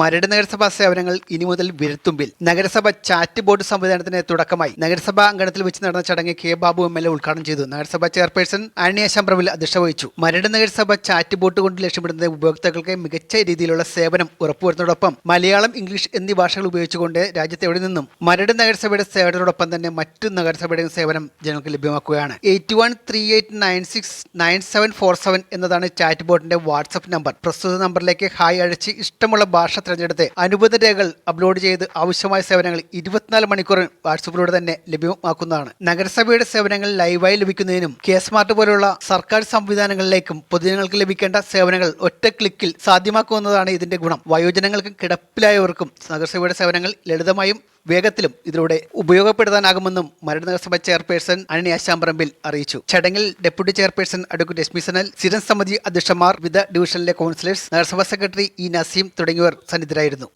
മരട് നഗരസഭാ സേവനങ്ങൾ ഇനി മുതൽ വിരത്തുമ്പിൽ നഗരസഭ ചാറ്റ് ബോർഡ് സംവിധാനത്തിന് തുടക്കമായി. നഗരസഭാ അങ്കണത്തിൽ വെച്ച് നടന്ന ചടങ്ങ് K Babu M L A ഉദ്ഘാടനം ചെയ്തു. നഗരസഭാ ചെയർപേഴ്സൺ ആനിയ അശംപ്രവിൽ അധ്യക്ഷത വഹിച്ചു മരട് നഗരസഭ ചാറ്റ് ബോട്ട് കൊണ്ട് ലക്ഷ്യമിടുന്നത് ഉപയോക്താക്കൾക്ക് മികച്ച രീതിയിലുള്ള സേവനം ഉറപ്പുവരുന്നതോടൊപ്പം മലയാളം ഇംഗ്ലീഷ് എന്നീ ഭാഷകൾ ഉപയോഗിച്ചുകൊണ്ട് രാജ്യത്ത് എവിടെ നിന്നും മരട് നഗരസഭയുടെ സേവനത്തോടൊപ്പം തന്നെ മറ്റു നഗരസഭയുടെയും സേവനം ജനങ്ങൾക്ക് ലഭ്യമാക്കുകയാണ്. Eight one three eight nine six nine seven four seven എന്നതാണ് ചാറ്റ് ബോട്ടിന്റെ വാട്സ്ആപ്പ് നമ്പർ പ്രസ്തുത നമ്പറിലേക്ക് ഹായ് അഴിച്ച് ഇഷ്ടമുള്ള ഭാഷ തിരഞ്ഞെടുത്ത് അനുബന്ധ രേഖകൾ അപ്ലോഡ് ചെയ്ത് ആവശ്യമായ സേവനങ്ങൾ ഇരുപത്തിനാല് മണിക്കൂറിൽ വാട്സപ്പിലൂടെ തന്നെ ലഭ്യമാക്കുന്നതാണ്. നഗരസഭയുടെ സേവനങ്ങൾ ലൈവായി ലഭിക്കുന്നതിനും കെ സ്മാർട്ട് പോലുള്ള സർക്കാർ സംവിധാനങ്ങളിലേക്കും പൊതുജനങ്ങൾക്ക് ലഭിക്കേണ്ട സേവനങ്ങൾ ഒറ്റ ക്ലിക്കിൽ സാധ്യമാക്കുന്നതാണ് ഇതിന്റെ ഗുണം. വയോജനങ്ങൾക്കും കിടപ്പിലായവർക്കും നഗരസഭയുടെ സേവനങ്ങൾ ലളിതമായും വേഗത്തിലും ഇതിലൂടെ ഉപയോഗപ്പെടുത്താനാകുമെന്നും മരട് നഗരസഭ ചെയർപേഴ്സൺ അനിനി ആശാമ്പറമ്പിൽ അറിയിച്ചു. ചടങ്ങിൽ deputy chairperson advocate P Sanal സ്ഥിരം സമിതി അധ്യക്ഷന്മാർ വിവിധ ഡിവിഷനിലെ കൗൺസിലേഴ്സ് നഗരസഭാ സെക്രട്ടറി ഇ നസീം തുടങ്ങിയവർ സന്നിധരായിരുന്നു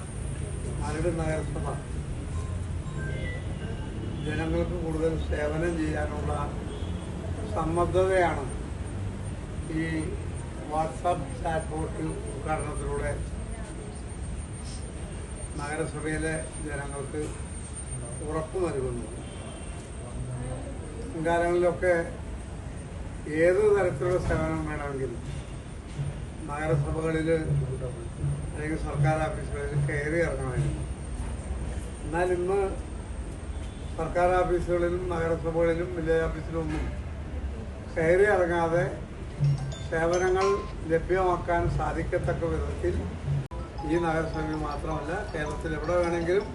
ജനങ്ങൾക്ക് കൂടുതൽ സേവനം ചെയ്യാനുള്ള സമ്മർദ്ദതയാണ് ഈ വാട്സാപ്പ് ചാറ്റ് ബോട്ട് ഉദ്ഘാടനത്തിലൂടെ നഗരസഭയിലെ ജനങ്ങൾക്ക് ഉറപ്പ് നൽകുന്നു. മുൻകാലങ്ങളിലൊക്കെ ഏത് തരത്തിലുള്ള സേവനം വേണമെങ്കിലും നഗരസഭകളിൽ അല്ലെങ്കിൽ സർക്കാർ ഓഫീസുകളിൽ കയറി ഇറങ്ങണമായിരുന്നു. എന്നാൽ ഇന്ന് സർക്കാർ ഓഫീസുകളിലും നഗരസഭകളിലും വില്ലേജ് ഓഫീസിലൊന്നും കയറി ഇറങ്ങാതെ സേവനങ്ങൾ ലഭ്യമാക്കാൻ സാധിക്കത്തക്ക വിധത്തിൽ ഈ നഗരസഭയിൽ മാത്രമല്ല കേരളത്തിൽ എവിടെ വേണമെങ്കിലും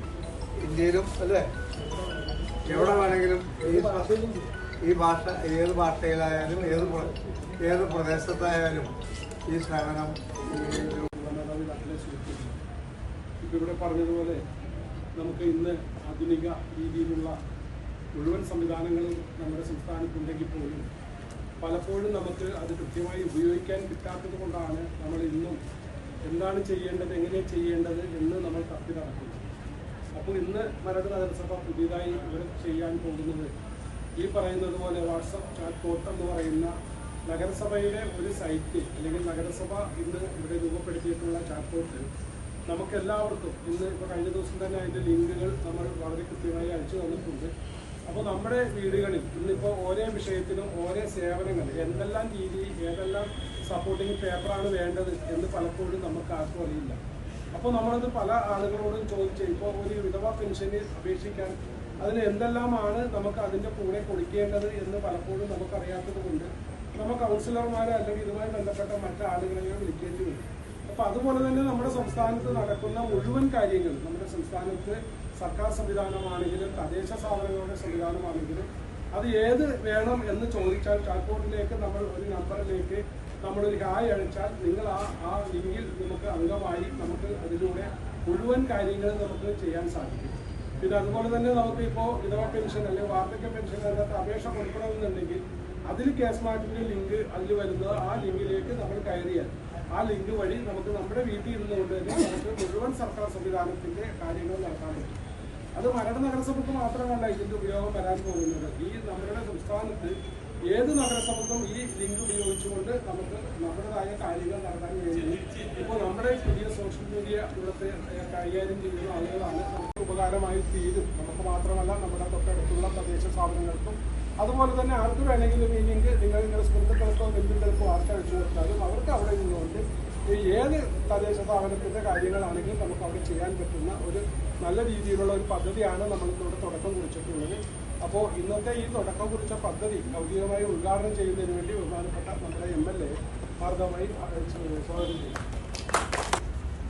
ഇന്ത്യയിലും അല്ലേ? എവിടെ വേണമെങ്കിലും ഈ ഈ ഭാഷ ഏത് ഭാഷയിലായാലും ഏത് ഏത് പ്രദേശത്തായാലും ഈ സേവനം ഇപ്പം ഇവിടെ പറഞ്ഞതുപോലെ നമുക്ക് ഇന്ന് ആധുനിക രീതിയിലുള്ള മുഴുവൻ സംവിധാനങ്ങളും നമ്മുടെ സംസ്ഥാനത്തുണ്ടെങ്കിൽ പോലും പലപ്പോഴും നമുക്ക് അത് കൃത്യമായി ഉപയോഗിക്കാൻ കിട്ടാത്തത് കൊണ്ടാണ് നമ്മൾ ഇന്നും എന്താണ് ചെയ്യേണ്ടത് എങ്ങനെ ചെയ്യേണ്ടത് എന്ന് നമ്മൾ തപ്പി നടക്കുന്നു. അപ്പോൾ ഇന്ന് മരട് നഗരസഭ പുതിയതായി ഇവർ ചെയ്യാൻ പോകുന്നത് ഈ പറയുന്നത് പോലെ വാട്സപ്പ് ചാറ്റ് ബോട്ട് എന്ന് പറയുന്ന നഗരസഭയുടെ ഒരു സൈറ്റ് അല്ലെങ്കിൽ നഗരസഭ ഇന്ന് ഇവിടെ രൂപപ്പെടുത്തിയിട്ടുള്ള ചാറ്റ് ബോട്ട് നമുക്ക് എല്ലാവർക്കും ഇന്ന് ഇപ്പോൾ കഴിഞ്ഞ ദിവസം തന്നെ അതിന്റെ ലിങ്കുകൾ നമ്മൾ വളരെ കൃത്യമായി അയച്ചു തന്നിട്ടുണ്ട്. അപ്പോൾ നമ്മുടെ വീടുകളിൽ ഇന്നിപ്പോൾ ഓരോ വിഷയത്തിനും ഓരോ സേവനങ്ങൾ എന്തെല്ലാം രീതി ഏതെല്ലാം സപ്പോർട്ടിങ് പേപ്പറാണ് വേണ്ടത് എന്ന് പലപ്പോഴും നമുക്ക് ആർക്കും അറിയില്ല. അപ്പോൾ നമ്മളത് പല ആളുകളോടും ചോദിച്ച് ഇപ്പോൾ ഒരു വിധവ പെൻഷന് അപേക്ഷിക്കാൻ അതിന് എന്തെല്ലാമാണ് നമുക്ക് അതിന്റെ കൂടെ കൊടുക്കേണ്ടത് എന്ന് പലപ്പോഴും നമുക്കറിയാത്തത് കൊണ്ട് നമ്മൾ കൗൺസിലർമാരെ അല്ലെങ്കിൽ ഇതുമായി ബന്ധപ്പെട്ട മറ്റാളുകളെയോ വിളിക്കേണ്ടി വരും. അപ്പോൾ അതുപോലെ തന്നെ നമ്മുടെ സംസ്ഥാനത്ത് നടക്കുന്ന മുഴുവൻ കാര്യങ്ങൾ നമ്മുടെ സംസ്ഥാനത്ത് സർക്കാർ സംവിധാനമാണെങ്കിലും തദ്ദേശ സ്ഥാപനങ്ങളുടെ സംവിധാനമാണെങ്കിലും അത് ഏത് വേണം എന്ന് ചോദിച്ചാൽ ചാക്കോട്ടിലേക്ക് നമ്മൾ ഒരു നമ്പറിലേക്ക് നമ്മളൊരു ഹായ് അയച്ചാൽ നിങ്ങൾ ആ ആ ലിങ്കിൽ നമുക്ക് അംഗമായി നമുക്ക് അതിലൂടെ മുഴുവൻ കാര്യങ്ങൾ നമുക്ക് ചെയ്യാൻ സാധിക്കും. പിന്നെ അതുപോലെ തന്നെ നമുക്ക് ഇപ്പോൾ വിധവ പെൻഷൻ അല്ലെങ്കിൽ വാർദ്ധക്യ പെൻഷൻ അതിനകത്ത് അപേക്ഷ കൊടുക്കണമെന്നുണ്ടെങ്കിൽ അതിൽ കേസ് മാറ്റിന്റെ ലിങ്ക് അതിൽ വരുന്നത് ആ ലിങ്കിലേക്ക് നമ്മൾ കയറിയാൽ ആ ലിങ്ക് വഴി നമുക്ക് നമ്മുടെ വീട്ടിൽ ഇരുന്നുകൊണ്ട് തന്നെ നമുക്ക് മുഴുവൻ സർക്കാർ സംവിധാനത്തിന്റെ കാര്യങ്ങൾ നടത്താൻ പറ്റും. അത് മരട് നഗരസഭയ്ക്ക് മാത്രമല്ല ഇതിന്റെ ഉപയോഗം വരാൻ പോകുന്നത്. ഈ നമ്മുടെ സംസ്ഥാനത്ത് ഏത് നഗരസഭക്കും ഈ ലിങ്ക് ഉപയോഗിച്ചുകൊണ്ട് നമുക്ക് നമ്മുടേതായ കാര്യങ്ങൾ നടത്താൻ കഴിയും ഇപ്പോൾ നമ്മുടെ പുതിയ സോഷ്യൽ മീഡിയ ഇവിടുത്തെ കൈകാര്യം ചെയ്യുന്ന ആളുകളാണ് നമുക്ക് ഉപകാരമായി തീരും. നമുക്ക് മാത്രമല്ല നമ്മുടെ തൊട്ടടുത്തുള്ള തദ്ദേശ സ്ഥാപനങ്ങൾക്കും. അതുപോലെ തന്നെ ആർക്ക് വേണമെങ്കിലും ഈ ലിങ്ക് നിങ്ങൾ നിങ്ങളുടെ സുഹൃത്തുക്കൾക്കോ ബന്ധുക്കൾക്കോ ആർക്ക് അയച്ചു കൊടുത്താലും അവർക്ക് അവിടെ നിന്നുകൊണ്ട് ഏത് തദ്ദേശ സ്ഥാപനത്തിന്റെ കാര്യങ്ങളാണെങ്കിലും നമുക്ക് അവിടെ ചെയ്യാൻ പറ്റുന്ന ഒരു നല്ല രീതിയിലുള്ള ഒരു പദ്ധതിയാണ് നമ്മൾ ഇവിടെ തുടക്കം കുറിച്ചിട്ടുള്ളത്. അപ്പോൾ ഇന്നത്തെ ഈ തുടക്കം കുറിച്ച പദ്ധതി ഔദ്യോഗികമായി ഉദ്ഘാടനം ചെയ്യുന്നതിന് വേണ്ടി ബഹുമാനപ്പെട്ട നമ്മുടെ എം എൽ എ മാർഗമായി സ്വാഗതം ചെയ്യും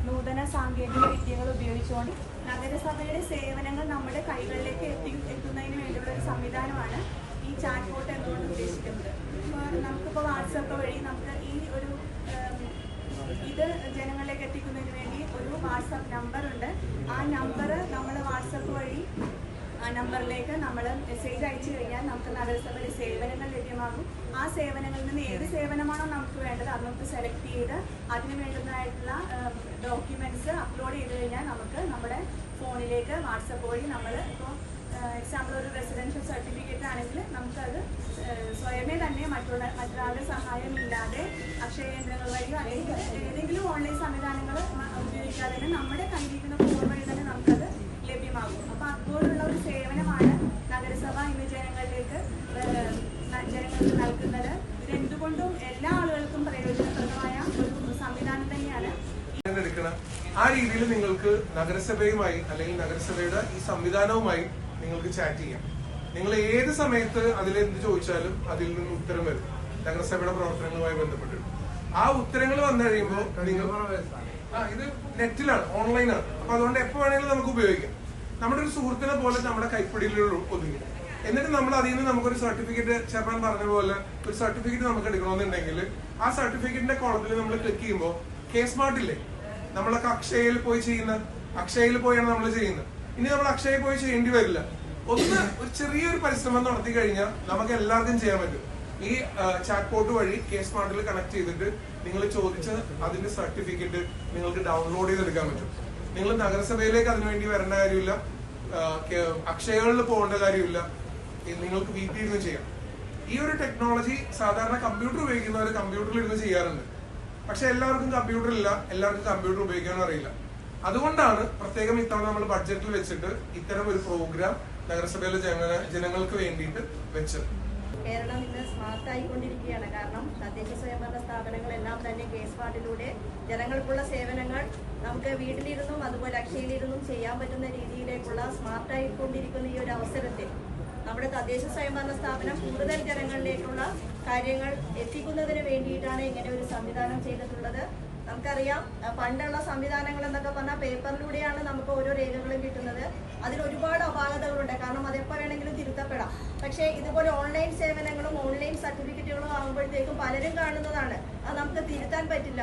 നൂതന സാങ്കേതിക വിദ്യകൾ ഉപയോഗിച്ചുകൊണ്ട് നഗരസഭയുടെ സേവനങ്ങൾ നമ്മുടെ കൈകളിലേക്ക് എത്തി എത്തുന്നതിന് വേണ്ടിയുള്ള ഒരു സംവിധാനമാണ് ഈ ചാറ്റ് ബോട്ട് എന്നുകൊണ്ട് ഉദ്ദേശിക്കുന്നത് നമുക്കിപ്പോൾ വാട്സപ്പ് വഴി നമുക്ക് ഈ ഒരു ഇത് ജനങ്ങളിലേക്ക് എത്തിക്കുന്നതിന് വേണ്ടി ഒരു വാട്സപ്പ് നമ്പർ ഉണ്ട് ആ നമ്പർ നമ്മൾ വാട്സപ്പ് വഴി ആ നമ്പറിലേക്ക് നമ്മൾ മെസ്സേജ് അയച്ചു കഴിഞ്ഞാൽ നമുക്ക് നഗരസഭയുടെ സേവനങ്ങൾ ലഭ്യമാകും. ആ സേവനങ്ങളിൽ നിന്ന് ഏത് സേവനമാണോ നമുക്ക് വേണ്ടത് അത് നമുക്ക് സെലക്ട് ചെയ്ത് അതിന് വേണ്ടുന്നതായിട്ടുള്ള ഡോക്യുമെന്റ്സ് അപ്ലോഡ് ചെയ്ത് കഴിഞ്ഞാൽ നമുക്ക് നമ്മുടെ ഫോണിലേക്ക് വാട്സപ്പ് വഴി നമ്മൾ ഇപ്പോൾ എക്സാമ്പിൾ ഒരു റെസിഡൻഷ്യൽ സർട്ടിഫിക്കറ്റ് ആണെങ്കിൽ നമുക്കത് സ്വയമേ തന്നെ മറ്റുള്ള മറ്റൊരാളുടെ സഹായമില്ലാതെ അക്ഷയ കേന്ദ്രങ്ങൾ വഴിയോ അല്ലെങ്കിൽ ഏതെങ്കിലും ഓൺലൈൻ സംവിധാനങ്ങൾ ഉപയോഗിക്കാതെ തന്നെ നമ്മുടെ കയ്യിരിക്കുന്ന ഫോൺ വഴി തന്നെ നമുക്കത് ലഭ്യമാകും അപ്പോൾ അതുപോലുള്ള ഒരു സേവനമാണ് നഗരസഭ ഇന്ന് ജനങ്ങളിലേക്ക് ഏഹ്, ന- ജനങ്ങൾക്ക് നൽകുന്നത് ഇതെന്തുകൊണ്ടും എല്ലാ ആളുകൾക്കും പ്രയോജനപ്രദമായ ഒരു സംവിധാനം തന്നെയാണ് എടുക്കണം ആ രീതിയിൽ നിങ്ങൾക്ക് നഗരസഭയുമായി അല്ലെങ്കിൽ നഗരസഭയുടെ ഈ സംവിധാനവുമായി നിങ്ങൾക്ക് ചാറ്റ് ചെയ്യാം. നിങ്ങൾ ഏത് സമയത്ത് അതിൽ എന്ത് ചോദിച്ചാലും അതിൽ നിന്ന് ഉത്തരം വരും. നഗരസഭയുടെ പ്രവർത്തനങ്ങളുമായി ബന്ധപ്പെട്ട് ആ ഉത്തരങ്ങൾ വന്നു കഴിയുമ്പോൾ നിങ്ങൾ ആ ഇത് നെറ്റിലാണ് ഓൺലൈനാണ്. അപ്പൊ അതുകൊണ്ട് എപ്പോ വേണമെങ്കിലും നമുക്ക് ഉപയോഗിക്കാം. നമ്മുടെ ഒരു സുഹൃത്തിനെ പോലെ നമ്മുടെ കൈപ്പിടിയിൽ ഒതുങ്ങി. എന്നിട്ട് നമ്മൾ അതിൽ നിന്ന് നമുക്കൊരു സർട്ടിഫിക്കറ്റ് ചേർപ്പാൻ പറഞ്ഞ പോലെ ഒരു സർട്ടിഫിക്കറ്റ് നമുക്ക് എടുക്കണമെന്നുണ്ടെങ്കിൽ ആ സർട്ടിഫിക്കറ്റിന്റെ കോളത്തിൽ നമ്മൾ ക്ലിക്ക് ചെയ്യുമ്പോൾ കെ സ്മാർട്ട് ഇല്ലേ? നമ്മളൊക്കെ അക്ഷയയിൽ പോയി ചെയ്യുന്ന അക്ഷയയിൽ പോയാണ് നമ്മൾ ചെയ്യുന്നത്. ഇനി നമ്മൾ അക്ഷയയിൽ പോയി ചെയ്യേണ്ടി വരില്ല. ഒന്ന് ഒരു ചെറിയൊരു പരിശ്രമം നടത്തി കഴിഞ്ഞാൽ നമുക്ക് എല്ലാവർക്കും ചെയ്യാൻ പറ്റും. ഈ ചാറ്റ് പോർട്ട് വഴി കേസ് സ്മാർട്ടിൽ കണക്ട് ചെയ്തിട്ട് നിങ്ങൾ ചോദിച്ച അതിന്റെ സർട്ടിഫിക്കറ്റ് നിങ്ങൾക്ക് ഡൗൺലോഡ് ചെയ്തെടുക്കാൻ പറ്റും. നിങ്ങൾ നഗരസഭയിലേക്ക് അതിനുവേണ്ടി വരേണ്ട കാര്യമില്ല. അക്ഷയകളിൽ പോകേണ്ട കാര്യമില്ല. നിങ്ങൾക്ക് വീട്ടിൽ ഇരുന്ന് ചെയ്യാം. ഈ ഒരു ടെക്നോളജി സാധാരണ കമ്പ്യൂട്ടർ ഉപയോഗിക്കുന്നവർ കമ്പ്യൂട്ടറിൽ ഇരുന്ന് ചെയ്യാറുണ്ട്. പക്ഷെ എല്ലാവർക്കും കമ്പ്യൂട്ടർ ഇല്ല. എല്ലാവർക്കും കമ്പ്യൂട്ടർ ഉപയോഗിക്കാനും അറിയില്ല. അതുകൊണ്ടാണ് പ്രത്യേകം ഇത്തവണ നമ്മൾ ബഡ്ജറ്റിൽ വെച്ചിട്ട് ഇത്തരം ഒരു പ്രോഗ്രാം നഗരസഭയിലെ ജന ജനങ്ങൾക്ക് വേണ്ടിയിട്ട് വെച്ചത്. കേരളം ഇന്ന് സ്മാർട്ട് ആയിക്കൊണ്ടിരിക്കുകയാണ്. കാരണം തദ്ദേശ സ്വയംഭരണ സ്ഥാപനങ്ങളെല്ലാം തന്നെ കേസ് വാർഡിലൂടെ ജനങ്ങൾക്കുള്ള സേവനങ്ങൾ നമുക്ക് വീട്ടിലിരുന്നും അതുപോലെ അക്ഷയിലിരുന്നും ചെയ്യാൻ പറ്റുന്ന രീതിയിലേക്കുള്ള സ്മാർട്ട് ആയിക്കൊണ്ടിരിക്കുന്ന ഈ ഒരു അവസരത്തിൽ നമ്മുടെ തദ്ദേശ സ്വയംഭരണ സ്ഥാപനം കൂടുതൽ ജനങ്ങളിലേക്കുള്ള കാര്യങ്ങൾ എത്തിക്കുന്നതിന് വേണ്ടിയിട്ടാണ് ഇങ്ങനെ ഒരു സംവിധാനം ചെയ്തിട്ടുള്ളത്. നമുക്കറിയാം പണ്ടുള്ള സംവിധാനങ്ങൾ എന്നൊക്കെ പറഞ്ഞാൽ പേപ്പറിലൂടെയാണ് നമുക്ക് ഓരോ രേഖകളും കിട്ടുന്നത്. അതിൽ ഒരുപാട് അപാകതകളുണ്ട്. കാരണം അതെപ്പോൾ വേണമെങ്കിലും തിരുത്തപ്പെടാം. പക്ഷേ ഇതുപോലെ ഓൺലൈൻ സേവനങ്ങളും ഓൺലൈൻ സർട്ടിഫിക്കറ്റുകളും ആകുമ്പോഴത്തേക്കും പലരും കാണുന്നതാണ്. അത് നമുക്ക് തിരുത്താൻ പറ്റില്ല.